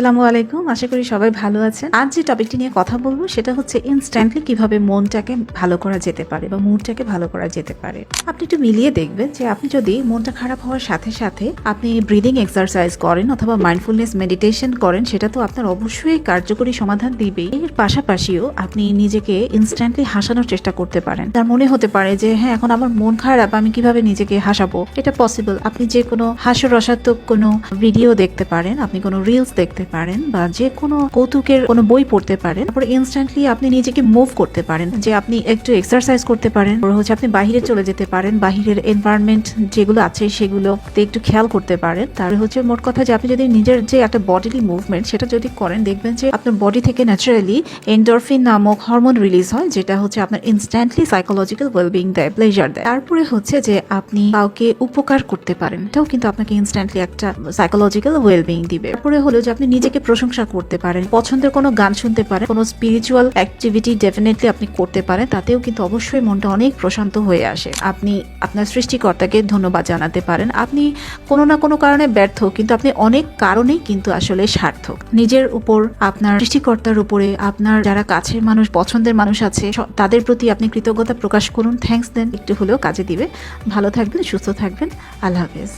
আসসালামু আলাইকুম, আশা করি সবাই ভালো আছেন। আজ যে টপিকটি নিয়ে কথা বলব সেটা হচ্ছে ইনস্ট্যান্টলি কীভাবে মনটাকে ভালো করা যেতে পারে বা মুডটাকে ভালো করা যেতে পারে। আপনি একটু মিলিয়ে দেখবেন যে আপনি যদি মনটা খারাপ হওয়ার সাথে সাথে আপনি ব্রিদিং এক্সারসাইজ করেন অথবা মাইন্ডফুলনেস মেডিটেশন করেন, সেটা তো আপনার অবশ্যই কার্যকরী সমাধান দিবেই। এর পাশাপাশিও আপনি নিজেকে ইনস্ট্যান্টলি হাসানোর চেষ্টা করতে পারেন। তার মনে হতে পারে যে হ্যাঁ এখন আমার মন খারাপ, আমি কীভাবে নিজেকে হাসাবো? এটা পসিবল আপনি যে কোনো হাস্যরসাত্মক কোনো ভিডিও দেখতে পারেন, আপনি কোনো রিলস দেখতে পারেন বা যে কোনো কৌতুকের কোনো বই পড়তে পারেন, তারপর ইনস্ট্যান্টলি আপনি নিজেকে মুভ করতে পারেন। যে আপনি একটু এক্সারসাইজ করতে পারেন হচ্ছে আপনি বাইরে চলে যেতে পারেন, বাহিরের এনভায়রনমেন্ট যেগুলো আছে সেগুলোতে একটু খেয়াল করতে পারেন। তাহলে হচ্ছে মোট কথা যে আপনি যদি নিজের যে একটা বডিলি মুভমেন্ট সেটা যদি করেন, দেখবেন যে আপনার বডি থেকে ন্যাচারালি এন্ডোরফিন নামক হরমোন রিলিজ হয়, যেটা হচ্ছে আপনার ইনস্ট্যান্টলি সাইকোলজিক্যাল ওয়েলবিং দেয় প্লেজার দেয়। তারপরে হচ্ছে যে আপনি কাউকে উপকার করতে পারেন, এটাও কিন্তু আপনাকে ইনস্ট্যান্টলি একটা সাইকোলজিক্যাল ওয়েলবিং দিবে। তারপরে হলো যে আপনি নিজেকে প্রশংসা করতে পারেন, পছন্দের কোনো গান শুনতে পারেন, কোনো স্পিরিচুয়াল অ্যাক্টিভিটি ডেফিনেটলি আপনি করতে পারেন, তাতেও কিন্তু অবশ্যই মনটা অনেক প্রশান্ত হয়ে আসে। আপনি আপনার সৃষ্টিকর্তাকে ধন্যবাদ জানাতে পারেন। আপনি কোনো না কোনো কারণে ব্যর্থ, কিন্তু আপনি অনেক কারণেই কিন্তু আসলে সার্থক। নিজের উপর, আপনার সৃষ্টিকর্তার উপরে, আপনার যারা কাছের মানুষ, পছন্দের মানুষ আছে তাদের প্রতি আপনি কৃতজ্ঞতা প্রকাশ করুন। থ্যাঙ্কস দেন একটু হলেও কাজে দিবে। ভালো থাকবেন, সুস্থ থাকবেন। আল্লাহ হাফেজ।